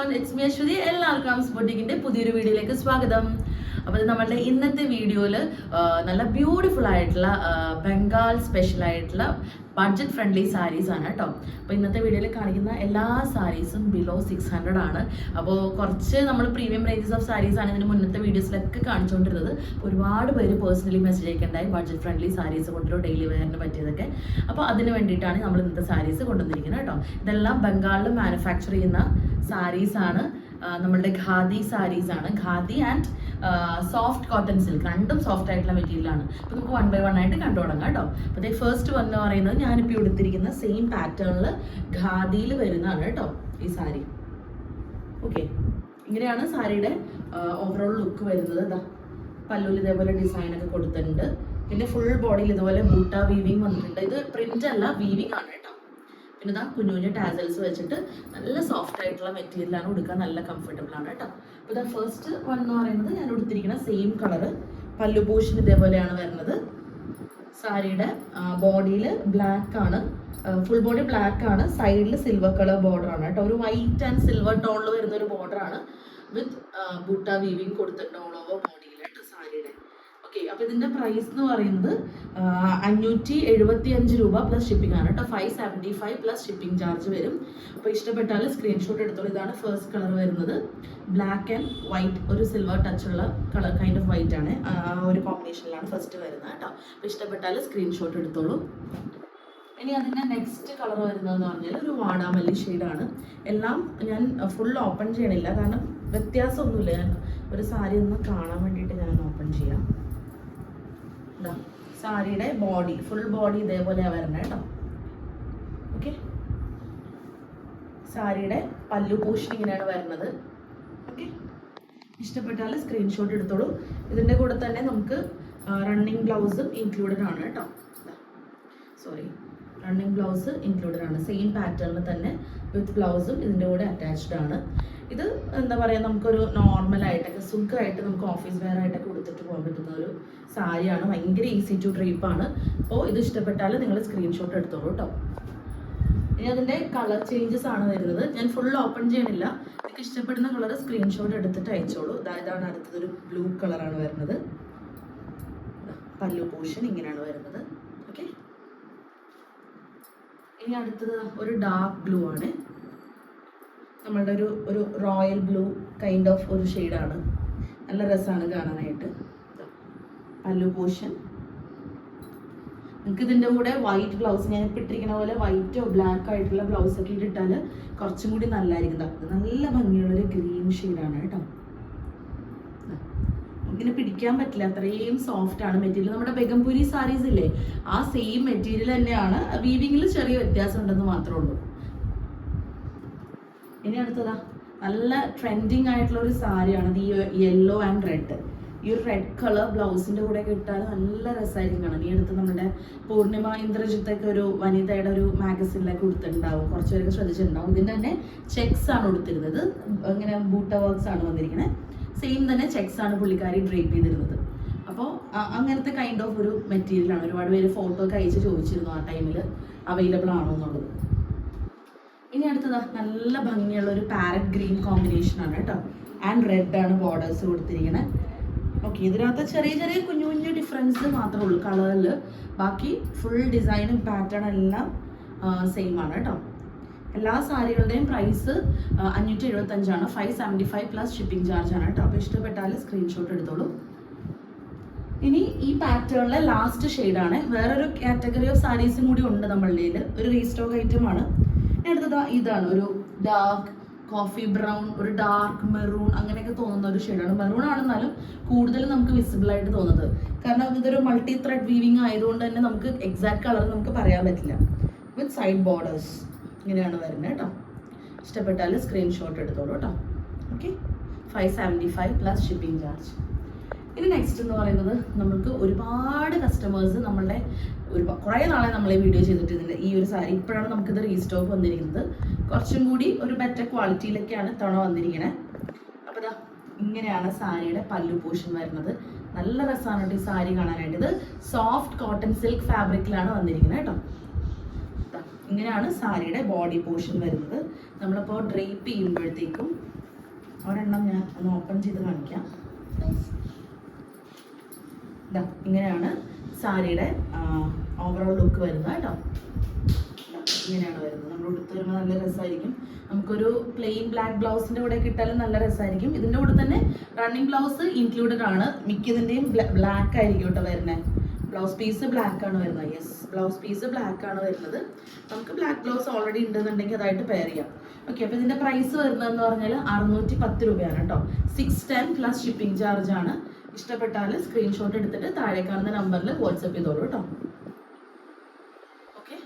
Everyone it's me Aswathy. എല്ലാവർക്കും arms പുതിയൊരു വീഡിയോയിലേക്ക് സ്വാഗതം. അപ്പോൾ നമ്മളുടെ ഇന്നത്തെ വീഡിയോയിൽ നല്ല ബ്യൂട്ടിഫുൾ ആയിട്ടുള്ള ബംഗാൾ സ്പെഷ്യൽ ആയിട്ടുള്ള ബഡ്ജറ്റ് ഫ്രണ്ട്ലി സാരീസ് ആണ് കേട്ടോ. അപ്പോൾ ഇന്നത്തെ വീഡിയോയിൽ കാണിക്കുന്ന എല്ലാ സാരീസും ബിലോ സിക്സ് ഹൺഡ്രഡ് ആണ്. അപ്പോൾ കുറച്ച് നമ്മൾ പ്രീമിയം റേഞ്ചസ് ഓഫ് സാരീസ് ആണ് ഇതിന് മുന്നത്തെ വീഡിയോസിലൊക്കെ കാണിച്ചുകൊണ്ടിരുന്നത് ഒരുപാട് പേര് പേഴ്സണലി മെസ്സേജ് അയക്കേണ്ടായി ബഡ്ജറ്റ് ഫ്രണ്ട്ലി സാരീസ് കൊണ്ടുവരും ഡെയിലി വെയറിന് പറ്റിയതൊക്കെ. അപ്പോൾ അതിന് വേണ്ടിയിട്ടാണ് നമ്മൾ ഇന്നത്തെ സാരീസ് കൊണ്ടുവന്നിരിക്കുന്നത് കേട്ടോ. ഇതെല്ലാം ബംഗാളിൽ മാനുഫാക്ചർ ചെയ്യുന്ന സാരീസ് ആണ്. ആ, നമ്മളുടെ ഖാദി സാരീസ് ആണ്. Khadi and soft cotton silk രണ്ടും സോഫ്റ്റ് ആയിട്ടുള്ള മെറ്റീരിയലാണ് അപ്പോൾ നമുക്ക് വൺ ബൈ വൺ ആയിട്ട് കണ്ടു തുടങ്ങാം കേട്ടോ. അപ്പോൾ ദേ ഫസ്റ്റ് വന്ന് പറയുന്നത് ഞാനിപ്പോൾ എടുത്തിരിക്കുന്ന സെയിം പാറ്റേണിൽ ഖാദിയിൽ വരുന്നതാണ് കേട്ടോ ഈ സാരി. ഓക്കെ ഇങ്ങനെയാണ് സാരിയുടെ ഓവറോൾ ലുക്ക് വരുന്നത്. ഇതാ പല്ലുവിൽ ഇതേപോലെ ഡിസൈനൊക്കെ കൊടുത്തിട്ടുണ്ട്. പിന്നെ ഫുൾ ബോഡിയിൽ ഇതുപോലെ ബൂട്ട വീവിങ് വന്നിട്ടുണ്ട്. ഇത് പ്രിന്റ് അല്ല വീവിങ് ആണ് കേട്ടോ. പിന്നെ ഇതാ കുഞ്ഞു കുഞ്ഞു ടാസൽസ് വെച്ചിട്ട് നല്ല സോഫ്റ്റ് ആയിട്ടുള്ള മെറ്റീരിയലാണ് ഉടുക്കാൻ നല്ല കംഫർട്ടബിൾ ആണ് കേട്ടോ. അപ്പോൾ ഇതാ ഫസ്റ്റ് വൺ എന്ന് പറയുന്നത് ഞാൻ ഉടുത്തിരിക്കുന്ന സെയിം കളറ് പല്ലു ഇതേപോലെയാണ് വരുന്നത്. സാരിയുടെ ബോഡിയിൽ ബ്ലാക്ക് ആണ്. ഫുൾ ബോഡി ബ്ലാക്ക് ആണ്. സൈഡിൽ സിൽവർ കളർ ബോർഡർ ആണ് കേട്ടോ. ഒരു വൈറ്റ് ആൻഡ് സിൽവർ ടോണിൽ വരുന്ന ഒരു ബോർഡർ ആണ്. വിത്ത് ബൂട്ടാ വീവിങ് കൊടുത്തിട്ടുണ്ട് ഓൾ ഓവർ ബോഡിയിൽ സാരിയുടെ. ഓക്കെ അപ്പൊ ഇതിന്റെ പ്രൈസ് എന്ന് പറയുന്നത് അഞ്ഞൂറ്റി എഴുപത്തി അഞ്ച് രൂപ പ്ലസ് ഷിപ്പിംഗ് ആണ് കേട്ടോ. Five seventy five plus shipping charge വരും. അപ്പോൾ ഇഷ്ടപ്പെട്ടാൽ സ്ക്രീൻഷോട്ട് എടുത്തോളൂ. ഇതാണ് ഫസ്റ്റ് കളർ വരുന്നത്. ബ്ലാക്ക് ആൻഡ് വൈറ്റ് ഒരു സിൽവർ ടച്ച് ഉള്ള കളർ കൈൻഡ് ഓഫ് വൈറ്റ് ആണ്. ആ ഒരു കോമ്പിനേഷനിലാണ് ഫസ്റ്റ് വരുന്നത് കേട്ടോ. അപ്പോൾ ഇഷ്ടപ്പെട്ടാൽ സ്ക്രീൻഷോട്ട് എടുത്തോളൂ. ഇനി അതിന്റെ നെക്സ്റ്റ് കളർ വരുന്നതെന്ന് പറഞ്ഞാൽ ഒരു വാടാമല്ലി ഷെയ്ഡാണ് എല്ലാം ഞാൻ ഫുൾ ഓപ്പൺ ചെയ്യണില്ല. കാരണം വ്യത്യാസമൊന്നുമില്ല. ഞാൻ ഒരു സാരി ഒന്ന് കാണാൻ വേണ്ടിയിട്ട് ഞാൻ ഓപ്പൺ ചെയ്യാം. ഇതാ. സാരിയുടെ ബോഡി ഫുൾ ബോഡി ഇതേപോലെയാണ് വരുന്നത് കേട്ടോ. ഓക്കെ സാരിയുടെ പല്ലു പോഷൻ ഇങ്ങനെയാണ് വരുന്നത്. ഓക്കെ ഇഷ്ടപ്പെട്ടാൽ സ്ക്രീൻഷോട്ട് എടുത്തോളൂ. ഇതിന്റെ കൂടെ തന്നെ നമുക്ക് റണ്ണിങ് ബ്ലൗസും ഇൻക്ലൂഡഡ് ആണ് കേട്ടോ. സോറി റണ്ണിങ് ബ്ലൗസ് ഇൻക്ലൂഡഡ് ആണ്. സെയിം പാറ്റേണിൽ തന്നെ വിത്ത് ബ്ലൗസും ഇതിന്റെ കൂടെ അറ്റാച്ച്ഡ് ആണ്. ഇത് എന്താ പറയുക നമുക്കൊരു നോർമൽ ആയിട്ടൊക്കെ സുഖമായിട്ട് നമുക്ക് ഓഫീസ് വെയർ ആയിട്ടൊക്കെ കൊടുത്തിട്ട് പോകാൻ പറ്റുന്ന ഒരു സാരിയാണ്. ഭയങ്കര ഈസി ടു ഡ്രീപ്പാണ് അപ്പോൾ ഇത് ഇഷ്ടപ്പെട്ടാൽ നിങ്ങൾ സ്ക്രീൻഷോട്ട് എടുത്തോളൂ കേട്ടോ ഇനി അതിന്റെ കളർ ചേഞ്ചസ് ആണ് വരുന്നത്. ഞാൻ ഫുൾ ഓപ്പൺ ചെയ്യണില്ല. നിങ്ങൾക്ക് ഇഷ്ടപ്പെടുന്ന കളർ സ്ക്രീൻഷോട്ട് എടുത്തിട്ട് അയച്ചോളൂ. ഇതാണ് അടുത്തത് ഒരു ബ്ലൂ കളറാണ് വരുന്നത്. പല്ലു പോർഷൻ ഇങ്ങനെയാണ് വരുന്നത്. ഓക്കെ ഇനി അടുത്തത് ഒരു ഡാർക്ക് ബ്ലൂ ആണ്. നമ്മളുടെ ഒരു ഒരു റോയൽ ബ്ലൂ കൈൻഡ് ഓഫ് ഒരു ഷെയ്ഡാണ് നല്ല രസമാണ് കാണാനായിട്ട്. പല്ലു പോഷൻ. നിങ്ങൾക്ക് ഇതിന്റെ കൂടെ വൈറ്റ് ബ്ലൗസ് ഞാൻ ഇപ്പം ഇട്ടിരിക്കുന്ന പോലെ വൈറ്റോ ബ്ലാക്ക് ആയിട്ടുള്ള ബ്ലൗസ് ഒക്കെ ഇട്ടിട്ടാൽ കുറച്ചും കൂടി നല്ലതായിരിക്കും ഇത് നല്ല ഭംഗിയുള്ളൊരു ഗ്രീൻ ഷെയ്ഡാണ് കേട്ടോ. ദാ, നമുക്കിങ്ങനെ പിടിക്കാൻ പറ്റില്ല. അത്രയും സോഫ്റ്റ് ആണ് മെറ്റീരിയൽ നമ്മുടെ ബെഗംപുരി സാരീസ് ഇല്ലേ ആ സെയിം മെറ്റീരിയൽ തന്നെയാണ്. വീവിങ്ങിൽ ചെറിയ വ്യത്യാസം ഉണ്ടെന്ന് മാത്രമേ ഉള്ളൂ. ഇനി അടുത്തതാ. നല്ല ട്രെൻഡിങ് ആയിട്ടുള്ള ഒരു സാരിയാണ് ഈ യെല്ലോ ആൻഡ് റെഡ് ഈ ഒരു റെഡ് കളർ ബ്ലൗസിന്റെ കൂടെ കിട്ടാൻ നല്ല രസമായിരിക്കും കാണാൻ. ഈ അടുത്ത് നമ്മുടെ പൂർണിമ ഇന്ദ്രജിത്തൊക്കെ ഒരു വനിതയുടെ ഒരു മാഗസിനിലൊക്കെ കൊടുത്തിട്ടുണ്ടാവും. കുറച്ച് പേരൊക്കെ ശ്രദ്ധിച്ചിട്ടുണ്ടാവും. ഇതിന്റെ തന്നെ ചെക്സ് ആണ് കൊടുത്തിരുന്നത്. ഇങ്ങനെ ബൂട്ട വർക്ക്സ് ആണ് വന്നിരിക്കുന്നത് സെയിം തന്നെ ചെക്സ് ആണ് പുള്ളിക്കാരി ഡ്രേപ്പ് ചെയ്തിരുന്നത്. അപ്പോൾ അങ്ങനത്തെ കൈൻഡ് ഓഫ് ഒരു മെറ്റീരിയലാണ് ഒരുപാട് പേര് ഫോട്ടോ ഒക്കെ അയച്ച് ചോദിച്ചിരുന്നു ആ ടൈമിൽ അവൈലബിൾ ആണോ എന്നുള്ളത്. ഇനി അടുത്തതാ നല്ല ഭംഗിയുള്ള ഒരു പാരറ്റ് ഗ്രീൻ കോമ്പിനേഷൻ ആണ് കേട്ടോ. ആൻഡ് റെഡ് ആണ് ബോർഡേഴ്സ് കൊടുത്തിരിക്കുന്നത് ഓക്കെ ഇതിനകത്ത് ചെറിയ ചെറിയ കുഞ്ഞു കുഞ്ഞു ഡിഫറൻസ് മാത്രമേ ഉള്ളൂ. കളറിൽ ബാക്കി ഫുൾ ഡിസൈനും പാറ്റേൺ എല്ലാം സെയിം ആണ് കേട്ടോ. എല്ലാ സാരികളുടെയും പ്രൈസ് അഞ്ഞൂറ്റി എഴുപത്തഞ്ചാണ് five seventy five plus shipping charge ആണ് കേട്ടോ. അപ്പോൾ ഇഷ്ടപ്പെട്ടാൽ സ്ക്രീൻഷോട്ട് എടുത്തോളൂ. ഇനി ഈ പാറ്റേണിലെ ലാസ്റ്റ് ഷെയ്ഡാണ് വേറൊരു കാറ്റഗറി ഓഫ് സാരീസും കൂടി ഉണ്ട് നമ്മളുടെ ഒരു റീസ്റ്റോക്ക് ഐറ്റം ആണ്. ഇനി അടുത്തത് ഇതാണ്. ഒരു ഡാർക്ക് കോഫി ബ്രൗൺ ഒരു ഡാർക്ക് മെറൂൺ അങ്ങനെയൊക്കെ തോന്നുന്ന ഒരു ഷെയ്ഡാണ് മെറൂൺ ആണെന്നാലും കൂടുതൽ നമുക്ക് വിസിബിൾ ആയിട്ട് തോന്നുന്നത്. കാരണം ഇതൊരു മൾട്ടി ത്രെഡ് വീവിങ് ആയതുകൊണ്ട് തന്നെ നമുക്ക് എക്സാക്ട് കളർ നമുക്ക് പറയാൻ പറ്റില്ല. വിത്ത് സൈഡ് ബോർഡേഴ്സ് ഇങ്ങനെയാണ് വരുന്നത് കേട്ടോ. ഇഷ്ടപ്പെട്ടാൽ സ്ക്രീൻഷോട്ട് എടുത്തോളൂ കേട്ടോ. Okay five seventy five plus shipping charge ഇനി നെക്സ്റ്റ് എന്ന് പറയുന്നത് നമുക്ക് ഒരുപാട് കസ്റ്റമേഴ്സ് നമ്മളുടെ ഒരു കുറേ നാളെ നമ്മളെ വീഡിയോ ചെയ്തിട്ടുണ്ട് ഈ ഒരു സാരി ഇപ്പോഴാണ് നമുക്കിത് റീസ്റ്റോക്ക് വന്നിരിക്കുന്നത്. കുറച്ചും കൂടി ഒരു ബെറ്റർ ക്വാളിറ്റിയിലൊക്കെയാണ് തവണ വന്നിരിക്കുന്നത് അപ്പോൾ ഇതാ ഇങ്ങനെയാണ് സാരിയുടെ പല്ലു പോഷൻ വരുന്നത്. നല്ല രസമാണ് ഈ സാരി കാണാനായിട്ട്. ഇത് സോഫ്റ്റ് കോട്ടൺ സിൽക്ക് ഫാബ്രിക്കിലാണ് വന്നിരിക്കുന്നത് കേട്ടോ. ഇങ്ങനെയാണ് സാരിയുടെ ബോഡി പോർഷൻ വരുന്നത്. നമ്മളിപ്പോൾ ഡ്രേപ്പ് ചെയ്യുമ്പോഴത്തേക്കും ഒരെണ്ണം ഞാൻ ഒന്ന് ഓപ്പൺ ചെയ്ത് കാണിക്കാം. ഇങ്ങനെയാണ് സാരിയുടെ ഓവറോൾ ലുക്ക് വരുന്നത് കേട്ടോ. ഇങ്ങനെയാണ് വരുന്നത്. നമ്മൾ ഉടുത്ത് വരുമ്പോൾ നല്ല രസമായിരിക്കും. നമുക്കൊരു പ്ലെയിൻ ബ്ലാക്ക് ബ്ലൗസിന്റെ കൂടെ കിട്ടാലും നല്ല രസമായിരിക്കും. ഇതിന്റെ കൂടെ തന്നെ റണ്ണിങ് ബ്ലൗസ് ഇൻക്ലൂഡഡ് ആണ്. മിക്കതിന്റെയും ബ്ലാക്ക് ആയിരിക്കും കേട്ടോ വരുന്നത് ബ്ലൗസ് പീസ് ബ്ലാക്ക് ആണ് വരുന്നത്. യെസ് ബ്ലൗസ് പീസ് ബ്ലാക്ക് ആണ് വരുന്നത്. നമുക്ക് ബ്ലാക്ക് ബ്ലൗസ് ഓൾറെഡി ഉണ്ടെന്നുണ്ടെങ്കിൽ അതായിട്ട് പെയർ ചെയ്യാം. ഓക്കെ അപ്പോൾ ഇതിന്റെ പ്രൈസ് വരുന്നതെന്ന് പറഞ്ഞാൽ അറുന്നൂറ്റി പത്ത് രൂപയാണ് കേട്ടോ. Six ten plus shipping charge ആണ്. ഇഷ്ടപ്പെട്ടാൽ സ്ക്രീൻഷോട്ട് എടുത്തിട്ട് താഴെ കാണുന്ന നമ്പറിൽ വാട്സപ്പ് ചെയ്തോളൂ കേട്ടോ ഓക്കെ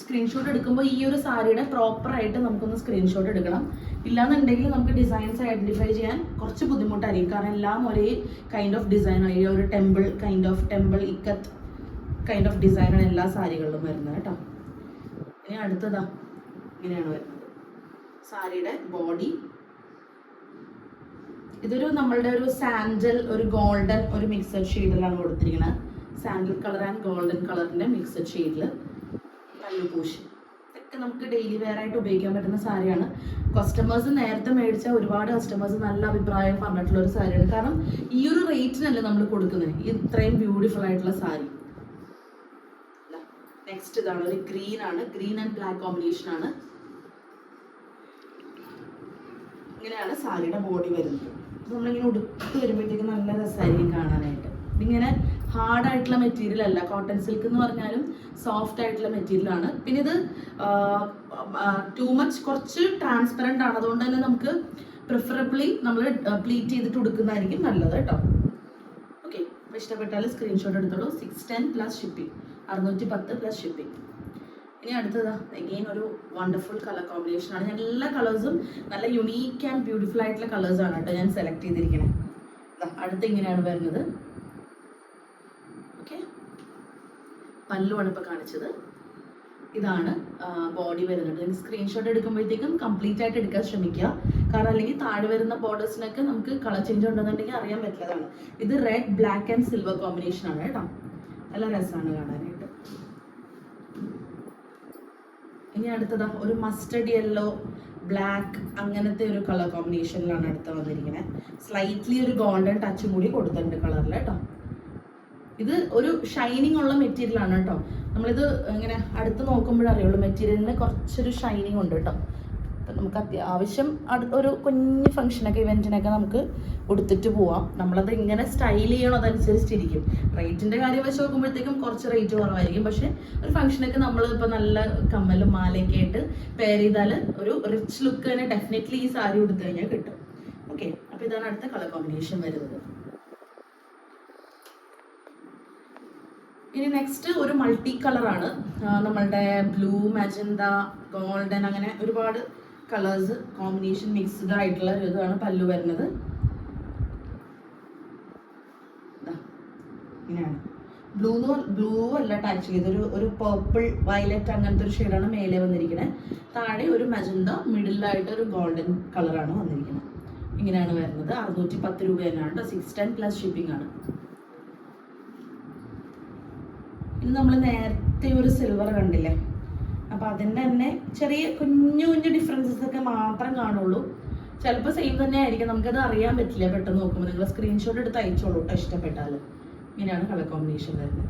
സ്ക്രീൻഷോട്ട് എടുക്കുമ്പോൾ ഈ ഒരു സാരിയുടെ പ്രോപ്പർ ആയിട്ട് നമുക്കൊന്ന് സ്ക്രീൻഷോട്ട് എടുക്കണം. ഇല്ലാന്നുണ്ടെങ്കിൽ നമുക്ക് ഡിസൈൻസ് ഐഡന്റിഫൈ ചെയ്യാൻ കുറച്ച് ബുദ്ധിമുട്ടായിരിക്കും. കാരണം എല്ലാം ഒരേ കൈൻഡ് ഓഫ് ഡിസൈൻ ഈ ഒരു temple kind of temple ikat kind of ഡിസൈനാണ് എല്ലാ സാരികളിലും വരുന്നത് കേട്ടോ ഇനി അടുത്തതാ ഇങ്ങനെയാണ് വരുന്നത്. സാരിയുടെ ബോഡി ഇതൊരു നമ്മളുടെ ഒരു സാൻഡൽ ഒരു ഗോൾഡൻ ഒരു മിക്സഡ് ഷെയ്ഡിലാണ് കൊടുത്തിരിക്കുന്നത്. സാൻഡൽ കളർ ആൻഡ് ഗോൾഡൻ കളറിന്റെ മിക്സഡ് ഷെയ്ഡിൽ പല്ലുപൂശി ഇതൊക്കെ നമുക്ക് ഡെയിലി വെയർ ആയിട്ട് ഉപയോഗിക്കാൻ പറ്റുന്ന സാരിയാണ്. കസ്റ്റമേഴ്സ് നേരത്തെ മേടിച്ച ഒരുപാട് കസ്റ്റമേഴ്സ് നല്ല അഭിപ്രായം പറഞ്ഞിട്ടുള്ള ഒരു സാരിയാണ്. കാരണം ഈ ഒരു റേറ്റിനല്ലേ നമ്മൾ കൊടുക്കുന്നത് ഇത്രയും ബ്യൂട്ടിഫുൾ ആയിട്ടുള്ള സാരി. നെക്സ്റ്റ് ഇതാണ് ഒരു ഗ്രീൻ ആണ്. ഗ്രീൻ ആൻഡ് ബ്ലാക്ക് കോമ്പിനേഷൻ ആണ്. ഇങ്ങനെയാണ് സാരിയുടെ ബോഡി വരുന്നത്. നമ്മളിങ്ങനെ ഉടുത്ത് വരുമ്പോഴത്തേക്ക് നല്ല രസമായിരിക്കും കാണാനായിട്ട്. ഇതിങ്ങനെ ഹാർഡ് ആയിട്ടുള്ള മെറ്റീരിയൽ അല്ല. കോട്ടൺ സിൽക്ക് എന്ന് പറഞ്ഞാലും സോഫ്റ്റ് ആയിട്ടുള്ള മെറ്റീരിയൽ ആണ്. പിന്നെ ഇത് ടു മച്ച് കുറച്ച് ട്രാൻസ്പെറന്റ് ആണ്. അതുകൊണ്ട് തന്നെ നമുക്ക് പ്രിഫറബിളി നമ്മൾ പ്ലീറ്റ് ചെയ്തിട്ട് ഉടുക്കുന്നതായിരിക്കും നല്ലത് കേട്ടോ. ഓക്കെ ഇഷ്ടപ്പെട്ടാൽ സ്ക്രീൻഷോട്ട് എടുത്തോളൂ. സിക്സ് ടെൻ പ്ലസ് ഷിപ്പിംഗ് അറുന്നൂറ്റി പത്ത് പ്ലസ് ഷിപ്പിംഗ് ഇനി അടുത്തതാ എഗെയിൻ ഒരു വണ്ടർഫുൾ കളർ കോമ്പിനേഷൻ ആണ്. ഞാൻ എല്ലാ കളേഴ്സും നല്ല യുണീക്ക് ആൻഡ് ബ്യൂട്ടിഫുൾ ആയിട്ടുള്ള കളേഴ്സ് ആണ് കേട്ടോ ഞാൻ സെലക്ട് ചെയ്തിരിക്കുന്നത് അടുത്ത് ഇങ്ങനെയാണ് വരുന്നത്. ഓക്കെ പല്ലുമാണ് ഇപ്പോൾ കാണിച്ചത്. ഇതാണ് ബോഡി വരുന്നത്. സ്ക്രീൻഷോട്ട് എടുക്കുമ്പോഴത്തേക്കും കംപ്ലീറ്റ് ആയിട്ട് എടുക്കാൻ ശ്രമിക്കുക. കാരണം അല്ലെങ്കിൽ താഴെ വരുന്ന ബോർഡേഴ്സിനൊക്കെ നമുക്ക് കളർ ചേഞ്ച് ഉണ്ടെന്നുണ്ടെങ്കിൽ അറിയാൻ പറ്റില്ലതാണ് ഇത് red black and silver combination ആണ് കേട്ടോ. നല്ല രസമാണ് കാണാനായിട്ട് ഇനി അടുത്തതാ ഒരു മസ്റ്റർഡ് യെല്ലോ ബ്ലാക്ക് അങ്ങനത്തെ ഒരു കളർ കോമ്പിനേഷനിലാണ് അടുത്ത് വന്നിരിക്കുന്നത്. സ്ലൈറ്റ്ലി ഒരു ഗോൾഡൻ ടച്ചും കൂടി കൊടുത്തിട്ടുണ്ട് കളറിൽ കേട്ടോ. ഇത് ഒരു ഷൈനിങ് ഉള്ള മെറ്റീരിയലാണ് കേട്ടോ. നമ്മളിത് ഇങ്ങനെ അടുത്ത് നോക്കുമ്പോഴറിയുള്ളൂ മെറ്റീരിയലിന് കുറച്ചൊരു ഷൈനിങ് ഉണ്ട് കേട്ടോ. നമുക്ക് അത്യാവശ്യം ഒരു കുഞ്ഞ് ഫംഗ്ഷനൊക്കെ ഇവന്റിനൊക്കെ നമുക്ക് കൊടുത്തിട്ട് പോവാം. നമ്മളത് ഇങ്ങനെ സ്റ്റൈൽ ചെയ്യണം അതനുസരിച്ചിരിക്കും. റേറ്റിന്റെ കാര്യം വെച്ച് നോക്കുമ്പോഴത്തേക്കും കുറച്ച് റേറ്റ് കുറവായിരിക്കും. പക്ഷെ ഒരു ഫംഗ്ഷനൊക്കെ നമ്മൾ ഇപ്പോൾ നല്ല കമ്മലും മാലയൊക്കെ ആയിട്ട് പെയർ ചെയ്താൽ ഒരു റിച്ച് ലുക്ക് തന്നെ ഡെഫിനറ്റ്ലി ഈ സാരി കൊടുത്തു കഴിഞ്ഞാൽ കിട്ടും. ഓക്കെ അപ്പോൾ ഇതാണ് അടുത്ത കളർ കോമ്പിനേഷൻ വരുന്നത്. ഇനി നെക്സ്റ്റ് ഒരു മൾട്ടി കളറാണ് നമ്മളുടെ ബ്ലൂ മജന്ത ഗോൾഡൻ അങ്ങനെ ഒരുപാട് കളേഴ്സ് കോമ്പിനേഷൻ മിക്സ്ഡ് ആയിട്ടുള്ള ഒരു ഇതാണ് പല്ലു വരുന്നത്. ഇങ്ങനെയാണ്. ബ്ലൂ ബ്ലൂ അല്ല ആക്ച്വലി ഇതൊരു ഒരു പേർപ്പിൾ വയലറ്റ് അങ്ങനത്തെ ഒരു ഷെയ്ഡാണ് മേലെ വന്നിരിക്കുന്നത് താഴെ ഒരു മജന്ത മിഡിലായിട്ട് ഒരു ഗോൾഡൻ കളറാണ് വന്നിരിക്കുന്നത് ഇങ്ങനെയാണ് വരുന്നത്. അറുന്നൂറ്റി പത്ത് രൂപ തന്നെയാണ് സിക്സ് ടെൻ പ്ലസ് ഷിപ്പിംഗ് ആണ്. ഇത് നമ്മൾ നേരത്തെ ഒരു സിൽവർ കണ്ടില്ലേ? അപ്പോൾ അതിന്റെ തന്നെ ചെറിയ കുഞ്ഞു കുഞ്ഞു ഡിഫറൻസസ് ഒക്കെ മാത്രം കാണുള്ളൂ. ചിലപ്പോൾ സെയിം തന്നെ ആയിരിക്കും. നമുക്കത് അറിയാൻ പറ്റില്ല പെട്ടെന്ന് നോക്കുമ്പോൾ നിങ്ങൾ സ്ക്രീൻഷോട്ട് എടുത്ത് അയച്ചോളൂ കേട്ടോ ഇഷ്ടപ്പെട്ടാൽ ഇങ്ങനെയാണ് കളർ കോമ്പിനേഷൻ വരുന്നത്.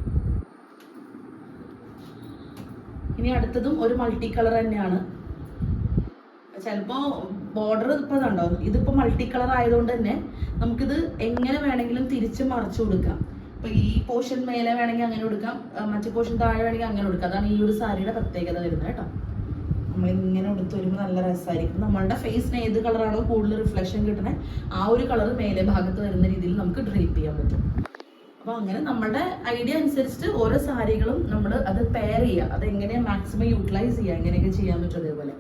ഇനി അടുത്തതും ഒരു മൾട്ടി കളർ തന്നെയാണ്. ചിലപ്പോൾ ബോർഡർ ഇപ്പോൾ ഇതുണ്ടാവും ഇതിപ്പോൾ മൾട്ടി കളർ ആയതുകൊണ്ട് തന്നെ നമുക്കിത് എങ്ങനെ വേണമെങ്കിലും തിരിച്ച് മറിച്ചു കൊടുക്കാം. ഇപ്പൊ ഈ പോർഷൻ മേലെ വേണമെങ്കിൽ അങ്ങനെ കൊടുക്കാം. മറ്റു പോർഷൻ താഴെ വേണമെങ്കിൽ അങ്ങനെ കൊടുക്കാം. അതാണ് ഈ ഒരു സാരിയുടെ പ്രത്യേകത വരുന്നത് കേട്ടോ. നമ്മൾ ഇങ്ങനെ കൊടുത്ത് വരുമ്പോൾ നല്ല രസമായിരിക്കും. നമ്മളുടെ ഫേസിന് ഏത് കളറാണോ കൂടുതൽ റിഫ്ലക്ഷൻ കിട്ടണേ ആ ഒരു കളർ മേലെ ഭാഗത്ത് വരുന്ന രീതിയിൽ നമുക്ക് ഡ്രേപ്പ് ചെയ്യാൻ പറ്റും. അപ്പോൾ അങ്ങനെ നമ്മുടെ ഐഡിയ അനുസരിച്ചിട്ട് ഓരോ സാരികളും നമ്മൾ അത് പെയർ ചെയ്യുക. അത് എങ്ങനെ മാക്സിമം യൂട്ടിലൈസ് ചെയ്യുക? എങ്ങനെയൊക്കെ ചെയ്യാൻ പറ്റും അതേപോലെ.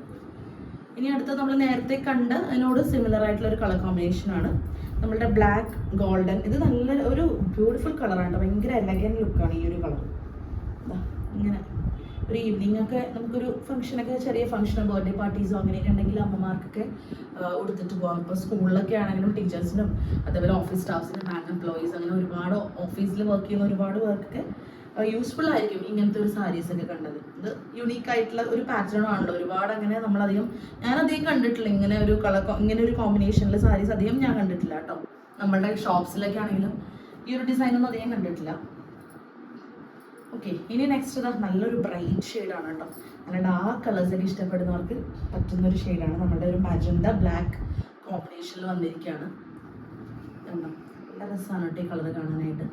ഇനി അടുത്തത് നമ്മൾ നേരത്തെ കണ്ട അതിനോട് സിമിലർ ആയിട്ടുള്ള ഒരു കളർ കോമ്പിനേഷൻ ആണ്. നമ്മളുടെ ബ്ലാക്ക് ഗോൾഡൻ ഇത് നല്ല ഒരു ബ്യൂട്ടിഫുൾ കളറാണ് ഭയങ്കര എലഗൻ ലുക്കാണ് ഈ ഒരു കളർ ഇങ്ങനെ. ഒരു ഈവനിങ് ഒക്കെ നമുക്കൊരു ഫംഗ്ഷനൊക്കെ ചെറിയ ഫംഗ്ഷനോ ബർത്ത്ഡേ പാർട്ടീസോ അങ്ങനെയൊക്കെ ഉണ്ടെങ്കിൽ അമ്മമാർക്കൊക്കെ ഉടുത്തിട്ട് പോകാം ഇപ്പോൾ സ്കൂളിലൊക്കെ ആണെങ്കിലും ടീച്ചേഴ്സിനും അതേപോലെ ഓഫീസ് സ്റ്റാഫ്സിനും ബാങ്ക് എംപ്ലോയീസ് അങ്ങനെ ഒരുപാട് ഓഫീസിൽ വർക്ക് ചെയ്യുന്ന ഒരുപാട് പേർക്കൊക്കെ യൂസ്ഫുൾ ആയിരിക്കും ഇങ്ങനത്തെ ഒരു സാരീസ് ഒക്കെ കണ്ടത്. ഇത് യുണീക്ക് ആയിട്ടുള്ള ഒരു പാറ്റേൺ ആണല്ലോ. ഒരുപാട് അങ്ങനെ നമ്മളധികം ഞാൻ അധികം കണ്ടിട്ടില്ല. ഇങ്ങനെ ഒരു കളർ ഇങ്ങനെ ഒരു കോമ്പിനേഷനിൽ സാരീസ് അധികം ഞാൻ കണ്ടിട്ടില്ല കേട്ടോ. നമ്മളുടെ ഷോപ്സിലൊക്കെ ആണെങ്കിലും ഈ ഒരു ഡിസൈൻ ഒന്നും അധികം കണ്ടിട്ടില്ല. ഓക്കെ ഇനി നെക്സ്റ്റ് ഇതാ നല്ലൊരു ബ്രൈറ്റ് ഷെയ്ഡാണ് കേട്ടോ. നല്ല ഡാർക്ക് കളേഴ്സ് ഒക്കെ ഇഷ്ടപ്പെടുന്നവർക്ക് പറ്റുന്ന ഒരു ഷെയ്ഡാണ് നമ്മുടെ ഒരു മജന്ത ബ്ലാക്ക് കോമ്പിനേഷനിൽ വന്നിരിക്കുകയാണ് നല്ല രസമാണ് കേട്ടോ ഈ കളർ കാണാനായിട്ട്.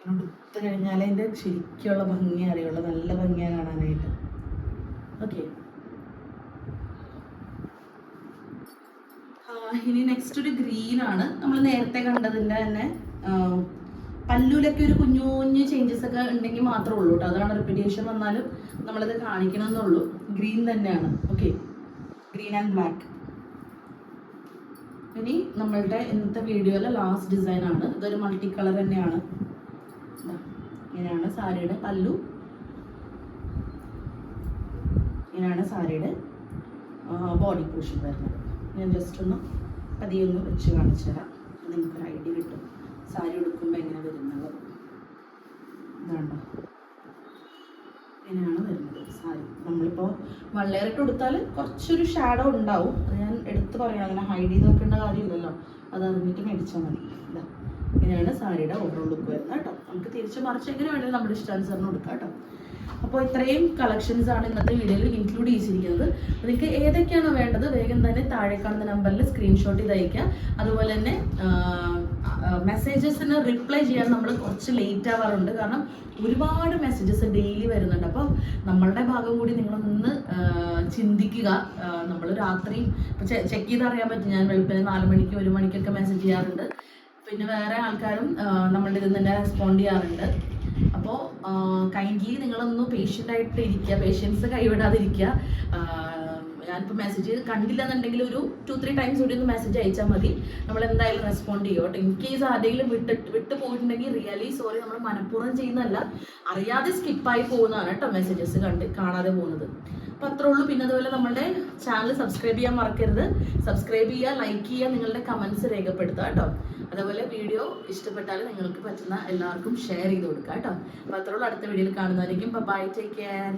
ഇങ്ങനെ ഉടുത്ത് കഴിഞ്ഞാൽ അതിന്റെ ശരിക്കുള്ള ഭംഗി അറിയുള്ളൂ. നല്ല ഭംഗിയാണ് കാണാനായിട്ട്. ഓക്കെ ഇനി നെക്സ്റ്റ് ഒരു ഗ്രീൻ ആണ്. നമ്മൾ നേരത്തെ കണ്ടതിന്റെ തന്നെ പല്ലൂലൊക്കെ ഒരു കുഞ്ഞു കുഞ്ഞു ചേഞ്ചസ് ഒക്കെ ഉണ്ടെങ്കിൽ മാത്രമേ ഉള്ളൂ കേട്ടോ അതാണ് റിപ്പീറ്റേഷൻ വന്നാലും നമ്മളത് കാണിക്കണമെന്നുള്ളൂ. ഗ്രീൻ തന്നെയാണ്. ഓക്കെ ഗ്രീൻ ആൻഡ് ബ്ലാക്ക് ഇനി നമ്മളുടെ ഇന്നത്തെ വീഡിയോയിലെ ലാസ്റ്റ് ഡിസൈൻ ആണ്. ഇതൊരു മൾട്ടി കളർ തന്നെയാണ്. ഇങ്ങനെയാണ് സാരിയുടെ പല്ലു ഇങ്ങനെയാണ് സാരിയുടെ ബോഡി പോർഷൻ വരുന്നത്. ഞാൻ ജസ്റ്റ് ഒന്ന് പതിയെ ഒന്ന് വെച്ച് കാണിച്ചു തരാം. നിങ്ങൾക്കൊരു ഐഡിയ കിട്ടും. സാരി ഉടുക്കുമ്പോൾ എങ്ങനെ വരുന്നത്? ഇങ്ങനെയാണ് വരുന്നത് സാരി. നമ്മളിപ്പോൾ വള്ളേറിട്ട് കൊടുത്താൽ കുറച്ചൊരു ഷാഡോ ഉണ്ടാവും. അത് ഞാൻ എടുത്ത് പറയാം. അങ്ങനെ ഹൈഡ് ചെയ്ത് വെക്കേണ്ട കാര്യമില്ലല്ലോ. അത് അറിഞ്ഞിട്ട് മേടിച്ചാൽ മതി. ഇതാ. ഇങ്ങനെയാണ് സാരിയുടെ ഓവറോൾ ലുക്ക് വരുന്നത് കേട്ടോ? നമുക്ക് തിരിച്ച് മറിച്ച് എങ്ങനെ വേണമെങ്കിലും നമ്മുടെ ഇഷ്ടാനുസരണം കൊടുക്കാം കേട്ടോ. അപ്പോൾ ഇത്രയും കളക്ഷൻസ് ആണ് ഇന്നത്തെ വീഡിയോയിൽ ഇൻക്ലൂഡ് ചെയ്തിരിക്കുന്നത്. നിങ്ങൾക്ക് ഏതൊക്കെയാണോ വേണ്ടത് വേഗം തന്നെ താഴെ കാണുന്ന നമ്പറിൽ സ്ക്രീൻഷോട്ട് ചെയ്ത് അയക്കുക അതുപോലെ തന്നെ മെസ്സേജസിന് റിപ്ലൈ ചെയ്യാൻ നമ്മൾ കുറച്ച് ലേറ്റ് ആവാറുണ്ട്. കാരണം ഒരുപാട് മെസ്സേജസ് ഡെയിലി വരുന്നുണ്ട്. അപ്പോൾ നമ്മളുടെ ഭാഗം കൂടി നിങ്ങൾ ഒന്ന് ചിന്തിക്കുക. നമ്മൾ രാത്രി ചെക്ക് ചെയ്ത് അറിയാൻ പറ്റും. ഞാൻ വെളുപ്പിന് നാല് മണിക്ക് ഒരു മണിക്കൊക്കെ മെസ്സേജ് ചെയ്യാറുണ്ട്. പിന്നെ വേറെ ആൾക്കാരും നമ്മളുടെ ഇതിൽ തന്നെ റെസ്പോണ്ട് ചെയ്യാറുണ്ട്. അപ്പോൾ കൈൻഡ്ലി നിങ്ങളൊന്ന് പേഷ്യന്റ് ആയിട്ട് ഇരിക്കുക പേഷ്യൻസ് കൈവിടാതിരിക്കുക ഞാനിപ്പോൾ മെസ്സേജ് കണ്ടില്ല എന്നുണ്ടെങ്കിൽ ഒരു ടു ത്രീ ടൈംസ് കൂടി ഒന്ന് മെസ്സേജ് അയച്ചാൽ മതി. നമ്മൾ എന്തായാലും റെസ്പോണ്ട് ചെയ്യും. കേട്ടോ ഇൻ കേസ് ആരെങ്കിലും വിട്ട് വിട്ട് പോയിട്ടുണ്ടെങ്കിൽ റിയലി സോറി നമ്മൾ മനഃപൂർവം ചെയ്യുന്നതല്ല. അറിയാതെ സ്കിപ്പായി പോകുന്നതാണ് കേട്ടോ മെസ്സേജസ് കണ്ട് കാണാതെ പോകുന്നത്. അപ്പോൾ അത്രേ ഉള്ളൂ. പിന്നെ അതുപോലെ നമ്മുടെ ചാനൽ സബ്സ്ക്രൈബ് ചെയ്യാൻ മറക്കരുത്. സബ്സ്ക്രൈബ് ചെയ്യുക ലൈക്ക് ചെയ്യുക നിങ്ങളുടെ കമൻസ് രേഖപ്പെടുത്തുക കേട്ടോ അതുപോലെ വീഡിയോ ഇഷ്ടപ്പെട്ടാൽ നിങ്ങൾക്ക് പറ്റുന്ന എല്ലാവർക്കും ഷെയർ ചെയ്ത് കൊടുക്കുക കേട്ടോ അപ്പോൾ അത്രേ ഉള്ളൂ. അടുത്ത വീഡിയോയിൽ കാണുന്നതായിരിക്കും. Bye take care